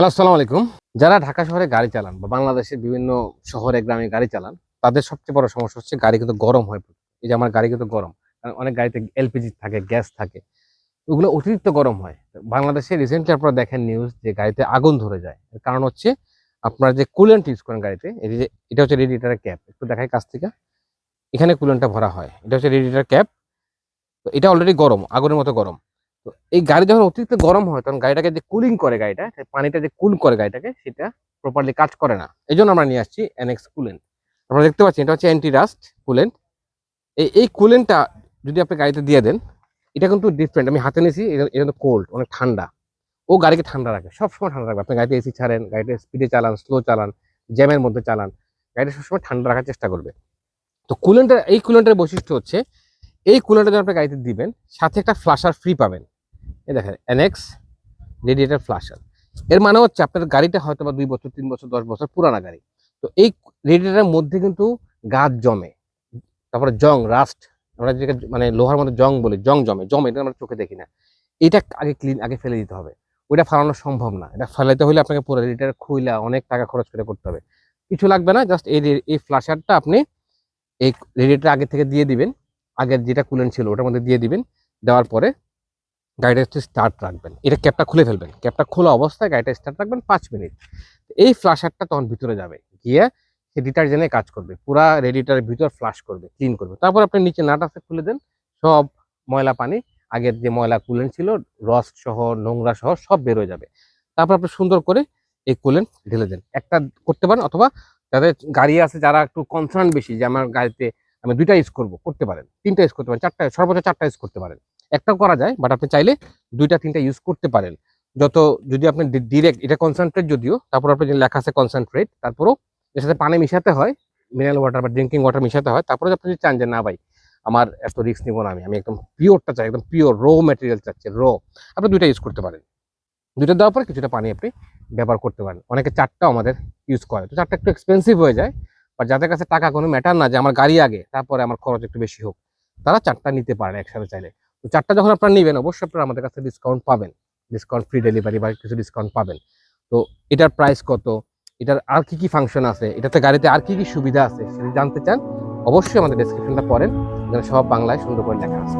Hello, আসসালামু আলাইকুম। যারা ঢাকা শহরে গাড়ি চালান বা বাংলাদেশের বিভিন্ন শহরে গ্রামে গাড়ি চালান, তাদের সবচেয়ে বড় সমস্যা হচ্ছে গাড়ি কিন্তু গরম হয় প্রচুর। এই যে আমার গাড়ি কিন্তু গরম, কারণ অনেক গাড়িতে এলপিজি থাকে, গ্যাস থাকে। ওগুলো অতিরিক্ত গরম হয়। বাংলাদেশে রিসেন্টলি আপনারা দেখেন নিউজ যে গাড়িতে আগুন ধরে যায়। এর কারণ হচ্ছে আপনারা যে কুলেন্ট ইউজ করেন গাড়িতে, এই যে, এটা হচ্ছে রেডিয়েটারের ক্যাপ। একটু দেখাই কাছ থেকে। এখানে কুলেন্টটা ভরা হয়। এটা হচ্ছে রেডিয়েটার ক্যাপ। তো এটা অলরেডি গরম, আগুনের মতো গরম। তো এই গাড়ি যখন অতিরিক্ত গরম হয়, তখন গাড়িটাকে যে কুলিং করে গাড়িটা পানিটা যে কুল করে গাড়িটাকে, সেটা প্রপারলি কাজ করে না। এই জন্য আমরা নিয়ে আসছি এনএক্স কুলেন্ট আপনারা দেখতে পাচ্ছেন এটা হচ্ছে অ্যান্টি রাস্ট কুলেন্ট এই এই কুলেন্টটা যদি আপনি গাড়িতে দিয়ে দেন, এটা কিন্তু ডিফারেন্ট আমি হাতে নিয়েছি, এটা কিন্তু কোল্ড অনেক ঠান্ডা। ও গাড়িকে ঠান্ডা রাখে, সবসময় ঠান্ডা রাখবে। আপনি গাড়িতে এসি ছাড়েন, গাড়িতে স্পিডে চালান স্লো চালান জ্যামের মধ্যে চালান, গাড়িটা সবসময় ঠান্ডা রাখার চেষ্টা করবে। তো কুলেন্টের এই কুলেন্টের বৈশিষ্ট্য হচ্ছে এই কুলারটা যখন আপনি গাড়িতে দিবেন, সাথে একটা ফ্লাশার ফ্রি পাবেন। এই দেখেন এনএক্স রেডিয়েটার ফ্লাশার এর মানে হচ্ছে আপনার গাড়িটা হয়তো বা দুই বছর, তিন বছর, দশ বছর পুরানা গাড়ি। তো এই রেডিয়েটারের মধ্যে কিন্তু গাছ জমে। তারপরে জং রাস্ট আমরা যেটা মানে লোহার মধ্যে জং বলি, জং জমে। জমে, এটা আমরা চোখে দেখি না। এটা আগে ক্লিন আগে ফেলে দিতে হবে। ওইটা ফালানো সম্ভব না। এটা ফেলাইতে হলে আপনাকে পুরো রেডিয়েটার খুইলা অনেক টাকা খরচ করে করতে হবে। কিছু লাগবে না জাস্ট এই এই ফ্লাশারটা আপনি এই রেডিয়েটার আগে থেকে দিয়ে দিবেন। আগের যেটা কুলেন্ট ছিল, ওটার মধ্যে দিয়ে দিবেন। দেওয়ার পরে গাড়িটা হচ্ছে স্টার্ট রাখবেন। এটা ক্যাপটা খুলে ফেলবেন। ক্যাপটা খোলা অবস্থায় গাড়িটা স্টার্ট রাখবেন পাঁচ মিনিট এই ফ্লাশারটা তখন ভিতরে যাবে। গিয়ে সে ডিটারজেন্টে কাজ করবে। পুরা রেডিটারের ভিতর ফ্লাশ করবে ক্লিন করবে। তারপর আপনি নিচে নাটাসে খুলে দেন। সব ময়লা পানি, আগের যে ময়লা কুলেন্ট ছিল রস সহ, নোংরা সহ, সব বের হয়ে যাবে। তারপর আপনি সুন্দর করে এই কুলেন্ট ঢেলে দেন। একটা করতে পারেন অথবা যাদের গাড়ি আছে, যারা একটু কনসার্ন বেশি, যে আমার গাড়িতে আমি দুইটা ইউজ করব, করতে পারেন। তিনটা ইউজ করতে পারেন, চারটা, সর্বোচ্চ চারটা ইউজ করতে পারেন। একটাও করা যায় বাট আপনি চাইলে দুইটা, তিনটা ইউজ করতে পারেন। যত, যদি আপনি ডিরেক্ট এটা কনসেন্ট্রেট যদিও, তারপর আপনি লেখা আছে কনসেন্ট্রেট তারপরও এর সাথে পানি মিশাতে হয় মিনারেল ওয়াটার বা ড্রিঙ্কিং ওয়াটার মিশাতে হয়, তারপরে আপনি যদি চান যে, না ভাই, আমার এত রিস্ক নিব না আমি আমি একদম পিওরটা চাই, একদম পিওর রো ম্যাটেরিয়াল চাচ্ছি র আপনি দুইটা ইউজ করতে পারেন। দুইটা দেওয়ার পরে কিছুটা পানি আপনি ব্যবহার করতে পারেন। অনেকে চারটাও আমাদের ইউজ করে। তো চারটা একটু এক্সপেন্সিভ হয়ে যায় বা যাদের কাছে টাকা কোনো ম্যাটার না যে আমার গাড়ি আগে, তারপরে আমার খরচ একটু বেশি হোক, তারা চারটা নিতে পারেন একসাথে চাইলে। তো চারটা যখন আপনারা নেবেন, অবশ্যই আপনারা আমাদের কাছে ডিসকাউন্ট পাবেন। ডিসকাউন্ট ফ্রি ডেলিভারি বা কিছু ডিসকাউন্ট পাবেন। তো এটার প্রাইস কত? এটার আর কি কি ফাংশন আছে? এটাতে গাড়িতে আর কি কি সুবিধা আছে? সেটা জানতে চান, অবশ্যই আমাদের ডেসক্রিপশনটা পড়েন। সব বাংলায় সুন্দর করে লেখা আছে।